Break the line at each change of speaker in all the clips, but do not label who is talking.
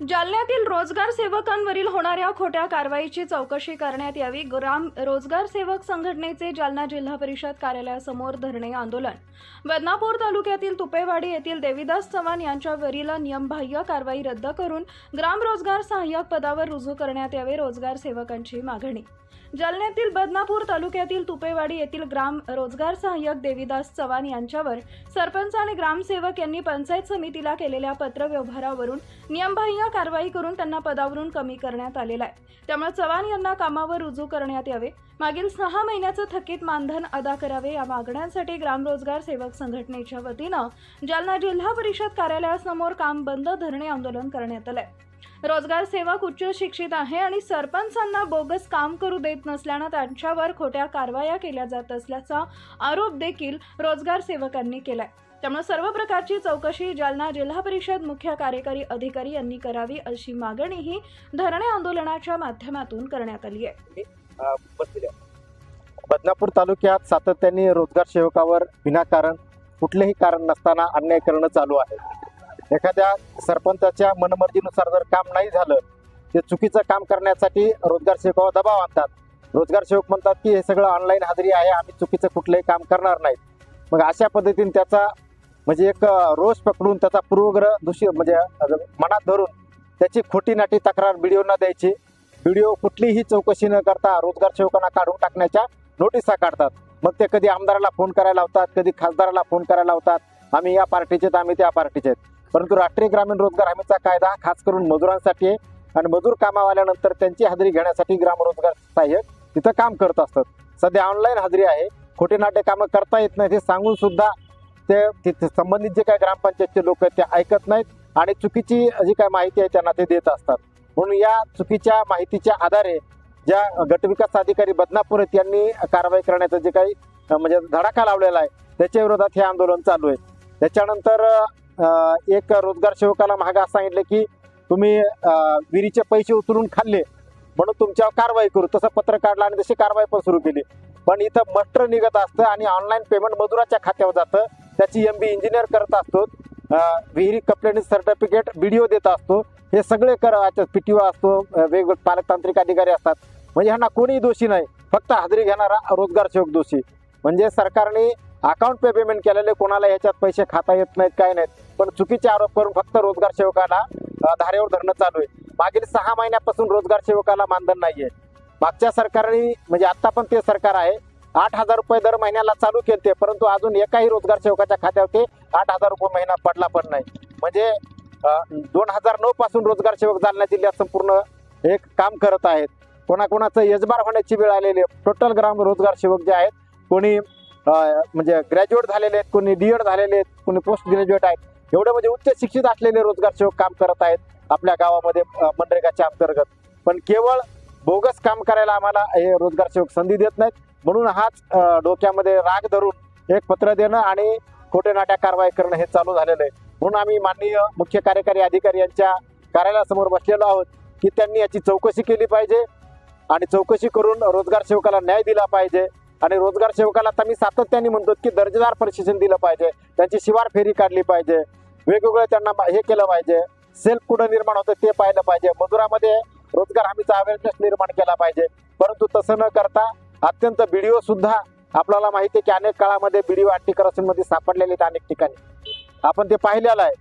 जालन्यातील रोजगार सेवकांवरील होणाऱ्या खोट्या कारवाईची चौकशी करण्यात यावी. ग्राम रोजगार सेवक संघटनेचे जालना जिल्हा परिषद कार्यालयासमोर धरणे आंदोलन. बदनापूर तालुक्यातील तुपेवाडी येथील देविदास चव्हाण यांच्यावरील नियमबाह्य कारवाई रद्द करून ग्राम रोजगार सहाय्यक पदावर रुजू करण्यात यावे रोजगार सेवकांची मागणी. जालन्यातील बदनापूर तालुक्यातील तुपेवाडी येथील ग्राम रोजगार सहाय्यक देविदास चव्हाण यांच्यावर सरपंच आणि ग्रामसेवक यांनी पंचायत समितीला केलेल्या पत्रव्यवहारावरून नियमबाह्य कारवाई करून त्यांना पदावरून कमी करण्यात आलेला आहे. त्यामुळे चव्हाण यांना कामावर रुजू करण्यात यावे. मागील सहा महिन्याचं थकीत मानधन अदा करावे या मागण्यांसाठी ग्रामरोजगार सेवक संघटनेच्या वतीनं जालना जिल्हा परिषद कार्यालयासमोर काम बंद धरणे आंदोलन करण्यात आलंय. रोजगार सेवक उच्च शिक्षित आहे आणि सरपंचांना बोगस काम करू देत नसल्यानं त्यांच्यावर खोट्या कारवाया केल्या जात असल्याचा आरोप देखील रोजगार सेवकांनी केलाय. त्यामुळे सर्व प्रकारची चौकशी जालना जिल्हा परिषद मुख्य कार्यकारी अधिकारी यांनी करावी अशी मागणीही धरणे आंदोलनाच्या माध्यमातून करण्यात आली आहे.
बदनापूर तालुक्यात सातत्याने रोजगार सेवकावर विनाकारण कुठलेही कारण नसताना अन्याय करणं चालू आहे. एखाद्या सरपंचाच्या मनमर्जीनुसार जर काम नाही झालं ते चुकीचं काम करण्यासाठी रोजगार सेवकावर दबाव आणतात. रोजगार सेवक म्हणतात की हे सगळं ऑनलाईन हाजरी आहे आम्ही चुकीचं कुठलंही काम करणार नाहीत मग अशा पद्धतीने त्याचा म्हणजे एक रोज रोष पकडून त्याचा पूर्वग्रह दुषी म्हणजे मनात धरून त्याची खोटी नाटी तक्रार न द्यायची. व्हिडिओ कुठलीही चौकशी न करता रोजगार सेवकांना काढून टाकण्याच्या नोटिसा काढतात. मग ते कधी आमदाराला फोन करायला लावतात कधी खासदाराला फोन करायला लावतात. आम्ही या पार्टीचे आम्ही त्या पार्टीचे आहेत परंतु राष्ट्रीय ग्रामीण रोजगार हमीचा कायदा खास करून मजुरांसाठी आहे आणि मजूर कामावाल्यानंतर त्यांची हजेरी घेण्यासाठी ग्रामरोजगार सहाय्यक तिथं काम करत असतात. सध्या ऑनलाईन हजेरी आहे. खोटे नाटे कामं करता येत नाही हे सांगून सुद्धा ते तिथे संबंधित जे काय ग्रामपंचायतचे लोक आहेत ते ऐकत नाहीत आणि चुकीची जी काय माहिती आहे त्यांना ते देत असतात. म्हणून या चुकीच्या माहितीच्या आधारे ज्या गटविकास अधिकारी बदनापूर आहेत यांनी कारवाई करण्याचं जे काही म्हणजे धडाका लावलेला आहे त्याच्या विरोधात हे आंदोलन चालू आहे. त्याच्यानंतर एक रोजगार सेवकाला महागा सांगितले की तुम्ही विहिरीचे पैसे उचलून खाल्ले म्हणून तुमच्यावर कारवाई करू. तसं पत्र काढलं आणि तशी कारवाई पण सुरू केली. पण इथं मस्टर निघत असतं आणि ऑनलाईन पेमेंट मजुराच्या खात्यावर जातं. त्याची एम बी इंजिनियर करत असतो. विहिरी कंप्लेंट सर्टिफिकेट व्हिडिओ देत असतो. हे सगळे कर पी टी ओ असतो वेगवेगळे पालकतांत्रिक अधिकारी असतात. म्हणजे ह्यांना कोणीही दोषी नाही. फक्त हजेरी घेणारा रोजगार सेवक दोषी. म्हणजे सरकारने अकाउंट पे पेमेंट केलेले कोणाला याच्यात पैसे खाता येत नाहीत काय नाहीत. पण चुकीचे आरोप करून फक्त रोजगार सेवकाला धारेवर धरणं चालू आहे. मागील सहा महिन्यापासून रोजगार सेवकाला मानधन नाहीये. मागच्या सरकारने म्हणजे आता पण ते सरकार आहे आठ हजार रुपये दर महिन्याला चालू केले परंतु अजून एकाही रोजगार सेवकाच्या खात्यावर ते आठ हजार रुपये महिना पडला पण नाही. म्हणजे दोन हजार नऊ पासून रोजगार सेवक जालना जिल्ह्यात संपूर्ण एक काम करत आहेत. कोणाकोणाचं यजमार होण्याची वेळ आलेली आहे. टोटल ग्राम रोजगार सेवक जे आहेत कोणी म्हणजे ग्रॅज्युएट झालेले आहेत कोणी डीएड झालेले आहेत कोणी पोस्ट ग्रॅज्युएट आहेत. एवढं म्हणजे उच्च शिक्षित असलेले रोजगार सेवक काम करत आहेत आपल्या गावामध्ये मनरेगाच्या अंतर्गत. पण केवळ बोगस काम करायला आम्हाला हे रोजगार सेवक संधी देत नाहीत. म्हणून हाच डोक्यामध्ये राग धरून एक पत्र देणं आणि खोटे नाट्या कारवाई करणं हे चालू झालेलं आहे. म्हणून आम्ही माननीय मुख्य कार्यकारी अधिकारी यांच्या कार्यालयासमोर बसलेलो आहोत की त्यांनी याची चौकशी केली पाहिजे आणि चौकशी करून रोजगार सेवकाला न्याय दिला पाहिजे. आणि रोजगार सेवकाला तर मी सातत्याने म्हणतो की दर्जेदार प्रशिक्षण दिलं पाहिजे. त्यांची शिवार फेरी काढली पाहिजे. वेगवेगळं त्यांना हे केलं पाहिजे. सेल्फ कुठं निर्माण होतं ते पाहिलं पाहिजे. मजुरामध्ये रोजगार हमीचा अवेअरनेस निर्माण केला पाहिजे. परंतु तसं न करता अत्यंत बीडीओ सुद्धा आपल्याला माहिती आहे की अनेक काळामध्ये बीडीओ अँटी मध्ये सापडलेले आहेत अनेक ठिकाणी. आपण ते पाहिलेलं आहे.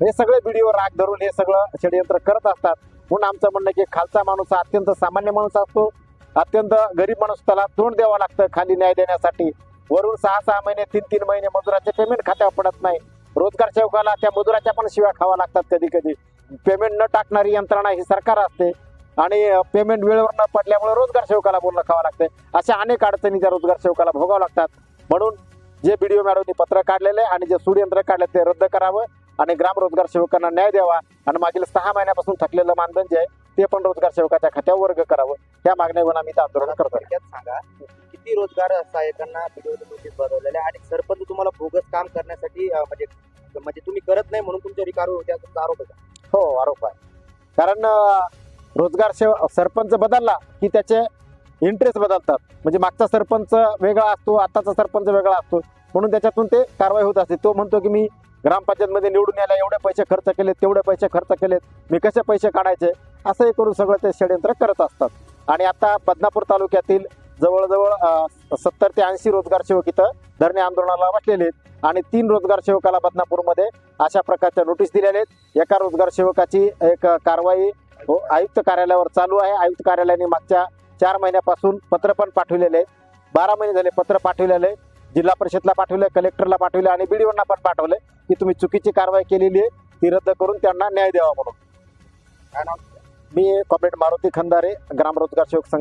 हे सगळे बीडीओ राग धरून हे सगळं षडयंत्र करत असतात. म्हणून आमचं म्हणणं की खालचा माणूस हा अत्यंत सामान्य माणूस असतो. अत्यंत गरीब माणूस त्याला तोंड द्यावं लागतं खाली न्याय देण्यासाठी. वरून सहा सहा महिने तीन तीन महिने मजुराचे पेमेंट खात्यावर पडत नाही. रोजगार सेवकाला त्या मजुराच्या पण शिव्या खावा लागतात कधी कधी पेमेंट न टाकणारी यंत्रणा ही सरकार असते. आणि पेमेंट वेळेवर न पडल्यामुळे रोजगार सेवकाला बोलणं खावं लागतं अशा अनेक अडचणी त्या रोजगार सेवकाला भोगावं लागतात. म्हणून जे बीडीओ मॅडमनी पत्र काढलेले आणि जे सूडयंत्र काढले ते रद्द करावं आणि ग्राम रोजगार सेवकांना न्याय द्यावा आणि मागील सहा महिन्यापासून थकलेलं मानधन जे आहे ते पण रोजगार सेवकाच्या खात्यावर वर्ग करावं. या मागण्यावर आम्ही आंदोलन करतो
सांगा किती रोजगार सहाय्यकांना नोटीस बनवलेले आहे? आणि सरपंच तुम्हाला बोगस काम करण्यासाठी म्हणजे म्हणजे तुम्ही करत नाही म्हणून तुमच्या रिकारो होत्या तुमचा आरोप आहे का?
हो आरोप आहे. कारण रोजगार सेवा सरपंच बदलला की त्याचे इंटरेस्ट बदलतात. म्हणजे मागचा सरपंच वेगळा असतो आताचा सरपंच वेगळा असतो. म्हणून त्याच्यातून ते कारवाई होत असते. तो म्हणतो की मी ग्रामपंचायतमध्ये निवडून यायला एवढे पैसे खर्च केलेत तेवढे पैसे खर्च केलेत. मी कसे पैसे काढायचे? असंही करून सगळं ते षडयंत्र करत असतात. आणि आता बदनापूर तालुक्यातील जवळजवळ सत्तर ते ऐंशी रोजगार सेवक इथं धरणे आंदोलनाला बसलेले आहेत. आणि तीन रोजगार सेवकाला बदनापूरमध्ये अशा प्रकारच्या नोटीस दिलेल्या आहेत. एका रोजगार सेवकाची एक कारवाई हो, आयुक्त कार्यालयावर चालू आहे. आयुक्त कार्यालयाने मागच्या चार महिन्यापासून पत्र पण पाठवलेले आहे बारा महिने झाले पत्र पाठवलेले आहे. जिल्हा परिषदला पाठवले कलेक्टरला पाठवले आणि बीडीओना पण पाठवले की तुम्ही चुकीची कारवाई केलेली आहे ती रद्द करून त्यांना न्याय द्यावा म्हणून. मी कॉम्रेड मारुती खंदारे ग्राम रोजगार सेवक संघ